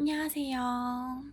안녕하세요.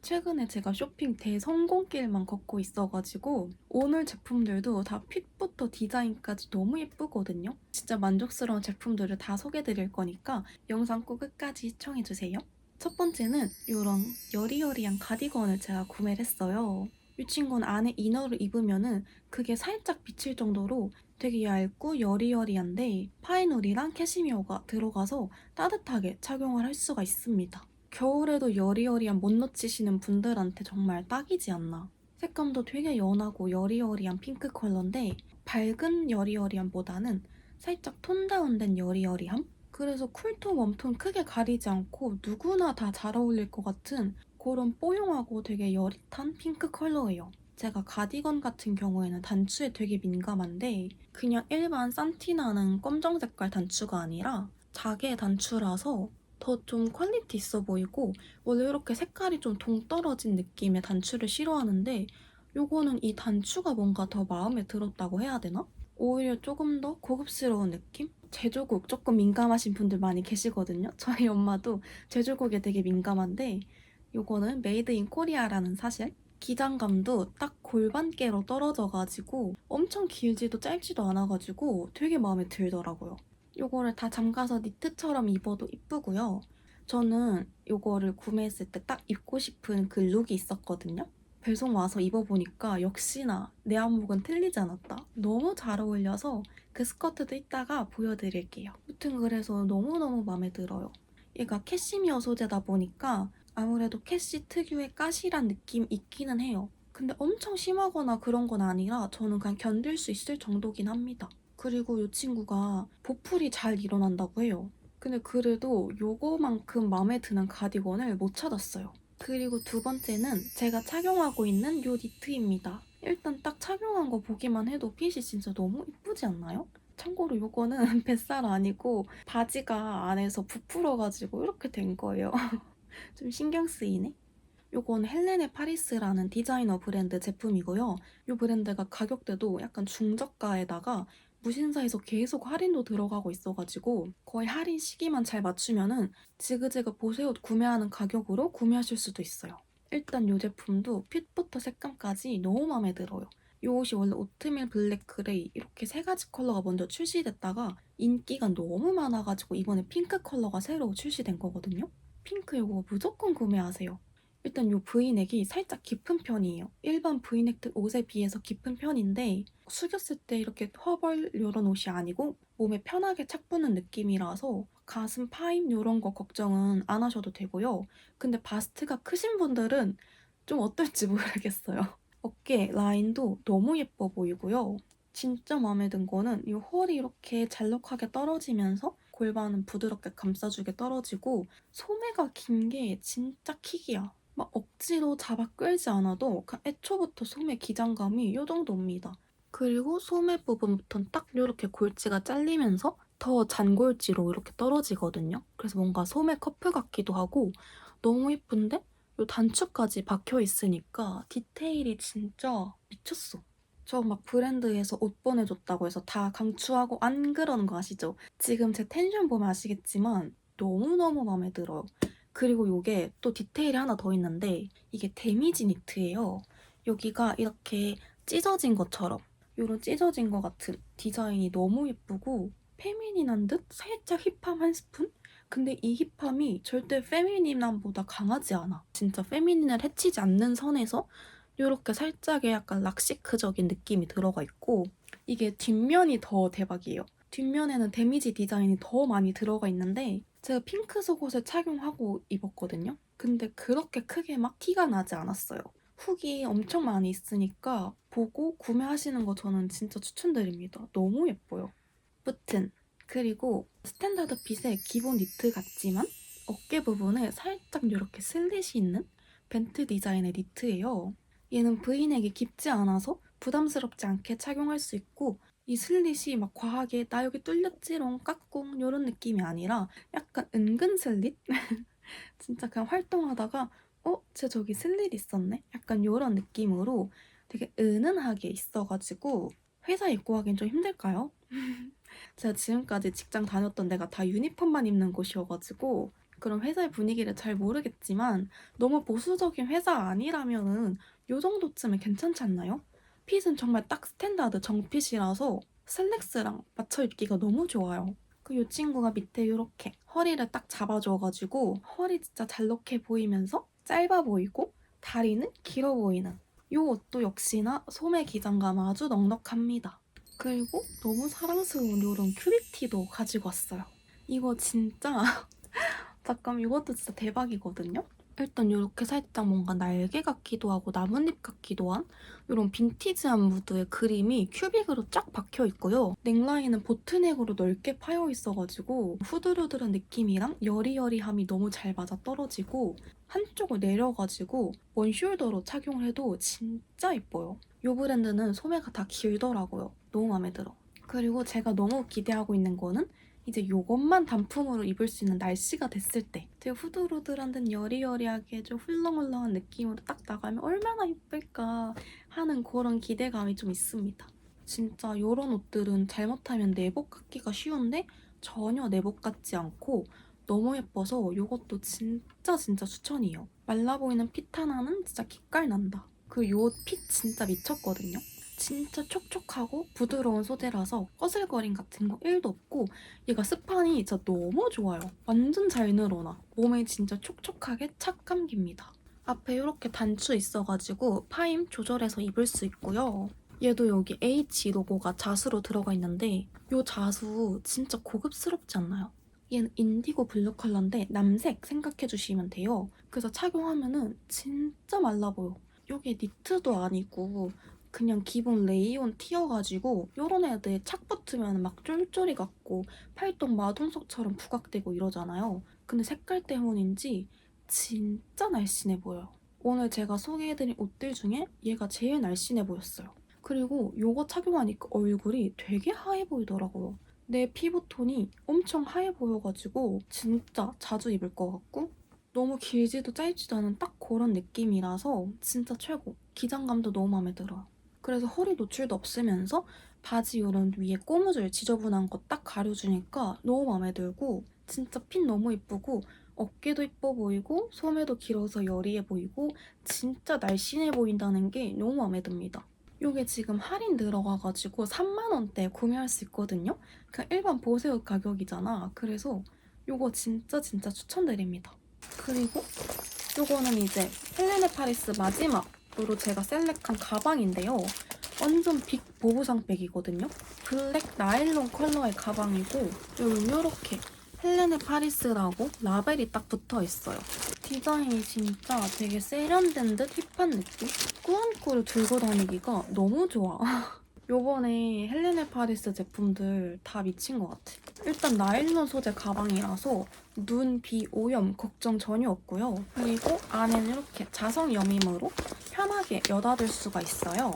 최근에 제가 쇼핑 대성공길만 걷고 있어가지고 오늘 제품들도 다 핏부터 디자인까지 너무 예쁘거든요. 진짜 만족스러운 제품들을 다 소개드릴 거니까 영상 꼭 끝까지 시청해주세요. 첫 번째는 이런 여리여리한 가디건을 제가 구매를 했어요. 이 친구는 안에 이너를 입으면은 그게 살짝 비칠 정도로 되게 얇고 여리여리한데 파이놀이랑 캐시미어가 들어가서 따뜻하게 착용을 할 수가 있습니다. 겨울에도 여리여리한 못 놓치시는 분들한테 정말 딱이지 않나. 색감도 되게 연하고 여리여리한 핑크 컬러인데 밝은 여리여리함보다는 살짝 톤 다운된 여리여리함? 그래서 쿨톤, 웜톤 크게 가리지 않고 누구나 다 잘 어울릴 것 같은 그런 뽀용하고 되게 여릿한 핑크 컬러예요. 제가 가디건 같은 경우에는 단추에 되게 민감한데 그냥 일반 산티나는 검정 색깔 단추가 아니라 자개 단추라서 더 좀 퀄리티 있어 보이고 원래 이렇게 색깔이 좀 동떨어진 느낌의 단추를 싫어하는데 요거는 이 단추가 뭔가 더 마음에 들었다고 해야 되나? 오히려 조금 더 고급스러운 느낌? 제조국 조금 민감하신 분들 많이 계시거든요. 저희 엄마도 제조국에 되게 민감한데 요거는 메이드 인 코리아라는 사실 기장감도 딱 골반께로 떨어져가지고 엄청 길지도 짧지도 않아가지고 되게 마음에 들더라고요. 요거를 다 잠가서 니트처럼 입어도 이쁘고요. 저는 요거를 구매했을 때 딱 입고 싶은 그 룩이 있었거든요. 배송 와서 입어보니까 역시나 내 안목은 틀리지 않았다. 너무 잘 어울려서 그 스커트도 이따가 보여드릴게요. 무튼 그래서 너무너무 마음에 들어요. 얘가 캐시미어 소재다 보니까 아무래도 캐시 특유의 까실한 느낌 있기는 해요. 근데 엄청 심하거나 그런 건 아니라 저는 그냥 견딜 수 있을 정도긴 합니다. 그리고 이 친구가 보풀이 잘 일어난다고 해요. 근데 그래도 요거만큼 마음에 드는 가디건을 못 찾았어요. 그리고 두 번째는 제가 착용하고 있는 요 니트입니다. 일단 딱 착용한 거 보기만 해도 핏이 진짜 너무 이쁘지 않나요? 참고로 요거는 뱃살 아니고 바지가 안에서 부풀어가지고 이렇게 된 거예요. 좀 신경 쓰이네. 요건 헬레네 파리스라는 디자이너 브랜드 제품이고요. 이 브랜드가 가격대도 약간 중저가에다가 무신사에서 계속 할인도 들어가고 있어가지고 거의 할인 시기만 잘 맞추면은 지그재그 보세옷 구매하는 가격으로 구매하실 수도 있어요. 일단 이 제품도 핏부터 색감까지 너무 마음에 들어요. 이 옷이 원래 오트밀 블랙 그레이 이렇게 세 가지 컬러가 먼저 출시됐다가 인기가 너무 많아가지고 이번에 핑크 컬러가 새로 출시된 거거든요. 핑크 이거 무조건 구매하세요. 일단 이 브이넥이 살짝 깊은 편이에요. 일반 브이넥 옷에 비해서 깊은 편인데 숙였을 때 이렇게 허벌 이런 옷이 아니고 몸에 편하게 착 붙는 느낌이라서 가슴 파임 이런 거 걱정은 안 하셔도 되고요. 근데 바스트가 크신 분들은 좀 어떨지 모르겠어요. 어깨 라인도 너무 예뻐 보이고요. 진짜 마음에 든 거는 이 홀이 이렇게 잘록하게 떨어지면서 골반은 부드럽게 감싸주게 떨어지고 소매가 긴 게 진짜 킥이야. 막 억지로 잡아 끌지 않아도 그냥 애초부터 소매 기장감이 이 정도입니다. 그리고 소매 부분부터는 딱 이렇게 골지가 잘리면서 더 잔골지로 이렇게 떨어지거든요. 그래서 뭔가 소매 커프 같기도 하고 너무 예쁜데 이 단추까지 박혀 있으니까 디테일이 진짜 미쳤어. 저 막 브랜드에서 옷 보내줬다고 해서 다 강추하고 안 그러는 거 아시죠? 지금 제 텐션 보면 아시겠지만 너무너무 마음에 들어요. 그리고 이게 또 디테일이 하나 더 있는데 이게 데미지 니트예요. 여기가 이렇게 찢어진 것처럼 이런 찢어진 것 같은 디자인이 너무 예쁘고 페미닌한 듯 살짝 힙함 한 스푼? 근데 이 힙함이 절대 페미닌함보다 강하지 않아. 진짜 페미닌을 해치지 않는 선에서 이렇게 살짝의 약간 락시크적인 느낌이 들어가 있고 이게 뒷면이 더 대박이에요. 뒷면에는 데미지 디자인이 더 많이 들어가 있는데 제가 핑크 속옷을 착용하고 입었거든요. 근데 그렇게 크게 막 티가 나지 않았어요. 훅이 엄청 많이 있으니까 보고 구매하시는 거 저는 진짜 추천드립니다. 너무 예뻐요. 무튼 그리고 스탠다드 핏의 기본 니트 같지만 어깨 부분에 살짝 이렇게 슬릿이 있는 벤트 디자인의 니트예요. 얘는 브이넥이 깊지 않아서 부담스럽지 않게 착용할 수 있고 이 슬릿이 막 과하게 나 여기 뚫렸지롱 까꿍 이런 느낌이 아니라 약간 은근 슬릿? 진짜 그냥 활동하다가 어? 쟤 저기 슬릿 있었네? 약간 이런 느낌으로 되게 은은하게 있어가지고 회사 입고 하긴 좀 힘들까요? 제가 지금까지 직장 다녔던 데가 다 유니폼만 입는 곳이어가지고 그런 회사의 분위기를 잘 모르겠지만 너무 보수적인 회사 아니라면은 요 정도쯤은 괜찮지 않나요? 핏은 정말 딱 스탠다드 정핏이라서 슬랙스랑 맞춰 입기가 너무 좋아요. 그요 친구가 밑에 이렇게 허리를 딱 잡아줘가지고 허리 진짜 잘록해 보이면서 짧아 보이고 다리는 길어 보이는 요 옷도 역시나 소매 기장감 아주 넉넉합니다. 그리고 너무 사랑스러운 요런 큐리티도 가지고 왔어요. 이거 진짜 잠깐 이것도 진짜 대박이거든요. 일단 이렇게 살짝 뭔가 날개 같기도 하고 나뭇잎 같기도 한 이런 빈티지한 무드의 그림이 큐빅으로 쫙 박혀 있고요. 넥라인은 보트넥으로 넓게 파여 있어가지고 후드르드한 느낌이랑 여리여리함이 너무 잘 맞아 떨어지고 한쪽을 내려가지고 원숄더로 착용을 해도 진짜 예뻐요. 이 브랜드는 소매가 다 길더라고요. 너무 마음에 들어. 그리고 제가 너무 기대하고 있는 거는 이제 이것만 단품으로 입을 수 있는 날씨가 됐을 때 되게 후들후들한 듯 여리여리하게 좀 훌렁훌렁한 느낌으로 딱 나가면 얼마나 예쁠까 하는 그런 기대감이 좀 있습니다. 진짜 이런 옷들은 잘못하면 내복 같기가 쉬운데 전혀 내복 같지 않고 너무 예뻐서 이것도 진짜 진짜 추천이에요. 말라 보이는 핏 하나는 진짜 기깔 난다. 그 요 핏 진짜 미쳤거든요. 진짜 촉촉하고 부드러운 소재라서 꺼슬거림 같은 거 1도 없고 얘가 스판이 진짜 너무 좋아요. 완전 잘 늘어나. 몸에 진짜 촉촉하게 착 감깁니다. 앞에 이렇게 단추 있어가지고 파임 조절해서 입을 수 있고요. 얘도 여기 H 로고가 자수로 들어가 있는데 이 자수 진짜 고급스럽지 않나요? 얘는 인디고 블루 컬러인데 남색 생각해 주시면 돼요. 그래서 착용하면 은 진짜 말라 보여. 이게 니트도 아니고 그냥 기본 레이온 티여가지고 요런 애들 착 붙으면 막 쫄쫄이 같고 팔뚝 마동석처럼 부각되고 이러잖아요. 근데 색깔 때문인지 진짜 날씬해 보여요. 오늘 제가 소개해드린 옷들 중에 얘가 제일 날씬해 보였어요. 그리고 요거 착용하니까 얼굴이 되게 하얘 보이더라고요. 내 피부톤이 엄청 하얘 보여가지고 진짜 자주 입을 것 같고 너무 길지도 짧지도 않은 딱 그런 느낌이라서 진짜 최고. 기장감도 너무 마음에 들어요. 그래서 허리 노출도 없으면서 바지 이런 위에 꼬무줄 지저분한 거 딱 가려주니까 너무 마음에 들고 진짜 핏 너무 이쁘고 어깨도 이뻐 보이고 소매도 길어서 여리해 보이고 진짜 날씬해 보인다는 게 너무 마음에 듭니다. 이게 지금 할인 들어가가지고 3만 원대 구매할 수 있거든요. 그냥 일반 보세옷 가격이잖아. 그래서 이거 진짜 진짜 추천드립니다. 그리고 이거는 이제 헬레네 파리스 마지막 으로 제가 셀렉한 가방인데요. 완전 빅 보부상백이거든요. 블랙 나일론 컬러의 가방이고 여기 이렇게 헬레네 파리스라고 라벨이 딱 붙어 있어요. 디자인이 진짜 되게 세련된 듯 힙한 느낌? 꾸안꾸를 들고 다니기가 너무 좋아. 요번에 헬레네 파리스 제품들 다 미친 것 같아. 일단 나일론 소재 가방이라서 눈, 비, 오염 걱정 전혀 없고요. 그리고 안에는 이렇게 자성 염임으로 편하게 여닫을 수가 있어요.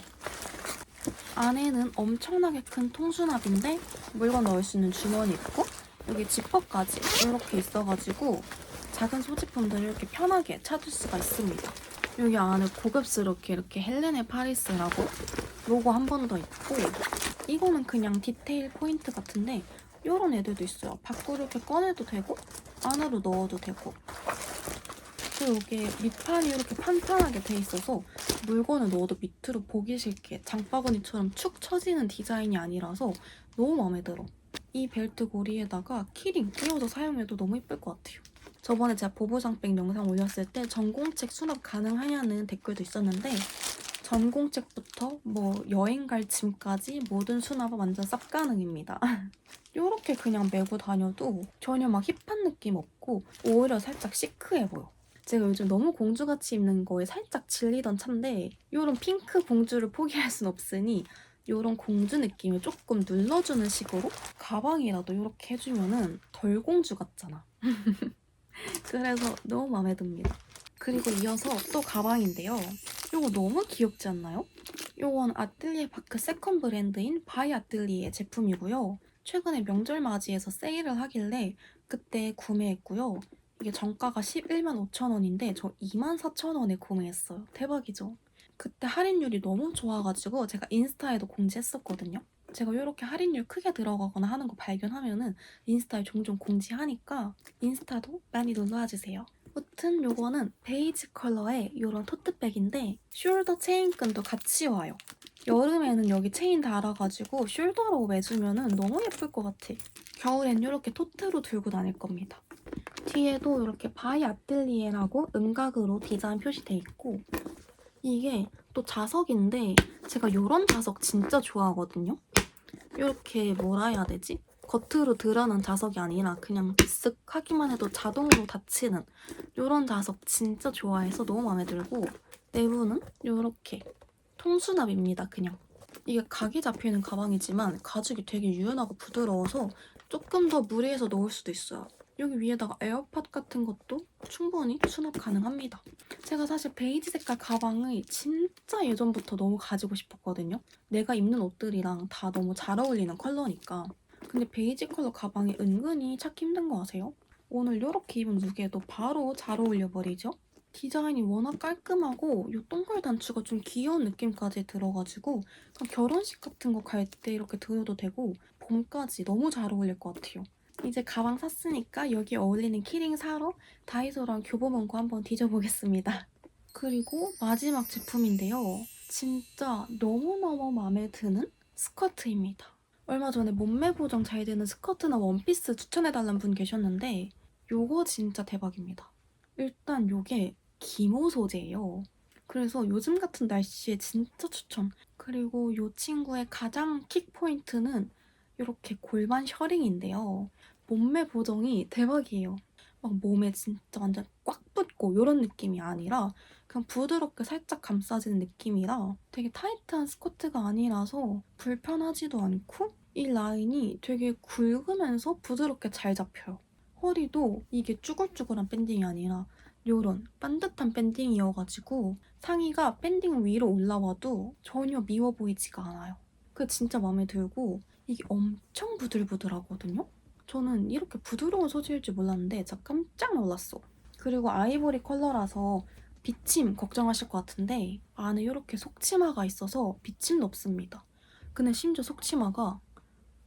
안에는 엄청나게 큰 통수납인데 물건 넣을 수 있는 주머니 있고 여기 지퍼까지 이렇게 있어가지고 작은 소지품들을 이렇게 편하게 찾을 수가 있습니다. 여기 안에 고급스럽게 이렇게 헬레네 파리스라고 로고 한번 더 있고 이거는 그냥 디테일 포인트 같은데 이런 애들도 있어요. 밖으로 이렇게 꺼내도 되고 안으로 넣어도 되고 그리고 이게 밑판이 이렇게 판판하게 돼 있어서 물건을 넣어도 밑으로 보기 싫게 장바구니처럼 축 처지는 디자인이 아니라서 너무 마음에 들어. 이 벨트 고리에다가 키링 끼워서 사용해도 너무 예쁠 것 같아요. 저번에 제가 보보장백 영상 올렸을 때 전공책 수납 가능하냐는 댓글도 있었는데 전공책부터 뭐 여행 갈 짐까지 모든 수납은 완전 쌉 가능입니다. 이렇게 그냥 메고 다녀도 전혀 막 힙한 느낌 없고 오히려 살짝 시크해 보여. 제가 요즘 너무 공주같이 입는 거에 살짝 질리던 차인데 이런 핑크 공주를 포기할 순 없으니 이런 공주 느낌을 조금 눌러주는 식으로 가방이라도 이렇게 해주면은 덜 공주 같잖아. 그래서 너무 마음에 듭니다. 그리고 이어서 또 가방인데요. 이거 너무 귀엽지 않나요? 이건 아틀리에 파크 세컨 브랜드인 바이 아틀리에 제품이고요. 최근에 명절 맞이해서 세일을 하길래 그때 구매했고요. 이게 정가가 11만 5천 원인데 저 2만 4천 원에 구매했어요. 대박이죠? 그때 할인율이 너무 좋아가지고 제가 인스타에도 공지했었거든요. 제가 이렇게 할인율 크게 들어가거나 하는 거 발견하면은 인스타에 종종 공지하니까 인스타도 많이 놀러와 주세요. 무튼 요거는 베이지 컬러의 이런 토트백인데 숄더 체인끈도 같이 와요. 여름에는 여기 체인 달아가지고 숄더로 매주면은 너무 예쁠 것 같아. 겨울엔 이렇게 토트로 들고 다닐 겁니다. 뒤에도 이렇게 바이 아틀리에라고 음각으로 디자인 표시돼 있고 이게 또 자석인데 제가 이런 자석 진짜 좋아하거든요. 이렇게 뭐라 해야 되지? 겉으로 드러난 자석이 아니라 그냥 쓱 하기만 해도 자동으로 닫히는 이런 자석 진짜 좋아해서 너무 마음에 들고 내부는 이렇게 통수납입니다 그냥. 이게 각이 잡히는 가방이지만 가죽이 되게 유연하고 부드러워서 조금 더 무리해서 넣을 수도 있어요. 여기 위에다가 에어팟 같은 것도 충분히 수납 가능합니다. 제가 사실 베이지 색깔 가방을 진짜 예전부터 너무 가지고 싶었거든요. 내가 입는 옷들이랑 다 너무 잘 어울리는 컬러니까 근데 베이지 컬러 가방이 은근히 찾기 힘든 거 아세요? 오늘 이렇게 입은 룩에도 바로 잘 어울려 버리죠? 디자인이 워낙 깔끔하고 이 동글 단추가 좀 귀여운 느낌까지 들어가지고 결혼식 같은 거 갈 때 이렇게 들어도 되고 봄까지 너무 잘 어울릴 것 같아요. 이제 가방 샀으니까 여기 어울리는 키링 사러 다이소랑 교보문고 한번 뒤져보겠습니다. 그리고 마지막 제품인데요. 진짜 너무너무 마음에 드는 스커트입니다. 얼마 전에 몸매 보정 잘 되는 스커트나 원피스 추천해달라는 분 계셨는데 요거 진짜 대박입니다. 일단 요게 기모 소재예요. 그래서 요즘 같은 날씨에 진짜 추천. 그리고 요 친구의 가장 킥 포인트는 이렇게 골반 셔링인데요. 몸매 보정이 대박이에요. 막 몸에 진짜 완전 꽉 붙고 이런 느낌이 아니라 그냥 부드럽게 살짝 감싸지는 느낌이라 되게 타이트한 스커트가 아니라서 불편하지도 않고 이 라인이 되게 굵으면서 부드럽게 잘 잡혀요. 허리도 이게 쭈글쭈글한 밴딩이 아니라 요런 반듯한 밴딩이어가지고 상의가 밴딩 위로 올라와도 전혀 미워 보이지가 않아요. 그게 진짜 마음에 들고 이게 엄청 부들부들하거든요? 저는 이렇게 부드러운 소재일 줄 몰랐는데 진짜 깜짝 놀랐어. 그리고 아이보리 컬러라서 비침 걱정하실 것 같은데 안에 이렇게 속치마가 있어서 비침도 없습니다. 근데 심지어 속치마가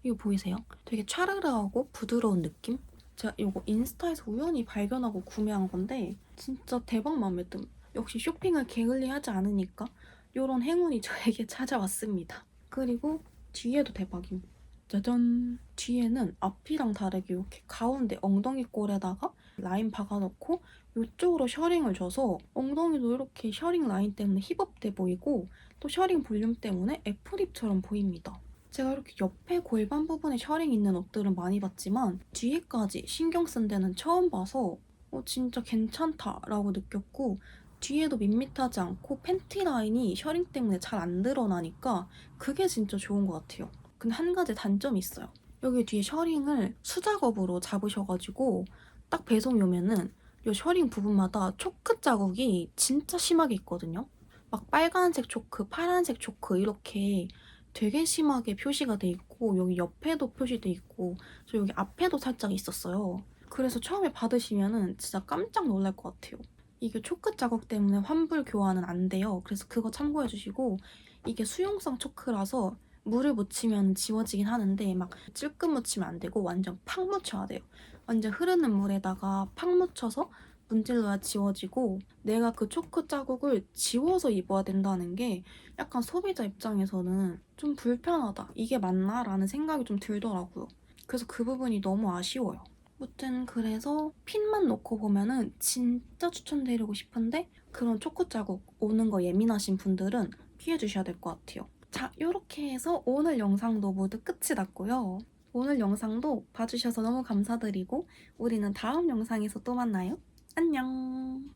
이거 보이세요? 되게 촤르르하고 부드러운 느낌? 제가 이거 인스타에서 우연히 발견하고 구매한 건데 진짜 대박 마음에 듦. 역시 쇼핑을 게을리하지 않으니까 이런 행운이 저에게 찾아왔습니다. 그리고 뒤에도 대박임. 짜잔! 뒤에는 앞이랑 다르게 이렇게 가운데 엉덩이 꼴에다가 라인 박아놓고 이쪽으로 셔링을 줘서 엉덩이도 이렇게 셔링 라인 때문에 힙업돼 보이고 또 셔링 볼륨 때문에 애플립처럼 보입니다. 제가 이렇게 옆에 골반 부분에 셔링 있는 옷들은 많이 봤지만 뒤에까지 신경 쓴 데는 처음 봐서 어, 진짜 괜찮다라고 느꼈고 뒤에도 밋밋하지 않고 팬티 라인이 셔링 때문에 잘 안 드러나니까 그게 진짜 좋은 것 같아요. 근데 한 가지 단점이 있어요. 여기 뒤에 셔링을 수작업으로 잡으셔가지고 딱 배송이 오면은 이 셔링 부분마다 초크 자국이 진짜 심하게 있거든요. 막 빨간색 초크, 파란색 초크 이렇게 되게 심하게 표시가 돼 있고 여기 옆에도 표시돼 있고 저 여기 앞에도 살짝 있었어요. 그래서 처음에 받으시면은 진짜 깜짝 놀랄 것 같아요. 이게 초크 자국 때문에 환불 교환은 안 돼요. 그래서 그거 참고해 주시고 이게 수용성 초크라서 물을 묻히면 지워지긴 하는데 막 찔끔 묻히면 안 되고 완전 팍 묻혀야 돼요. 완전 흐르는 물에다가 팍 묻혀서 문질러야 지워지고 내가 그 초크 자국을 지워서 입어야 된다는 게 약간 소비자 입장에서는 좀 불편하다. 이게 맞나? 라는 생각이 좀 들더라고요. 그래서 그 부분이 너무 아쉬워요. 무튼 그래서 핀만 놓고 보면은 진짜 추천드리고 싶은데 그런 초코 자국 오는 거 예민하신 분들은 피해 주셔야 될 것 같아요. 자, 이렇게 해서 오늘 영상도 모두 끝이 났고요. 오늘 영상도 봐주셔서 너무 감사드리고 우리는 다음 영상에서 또 만나요. 안녕.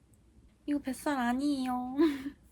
이거 뱃살 아니에요.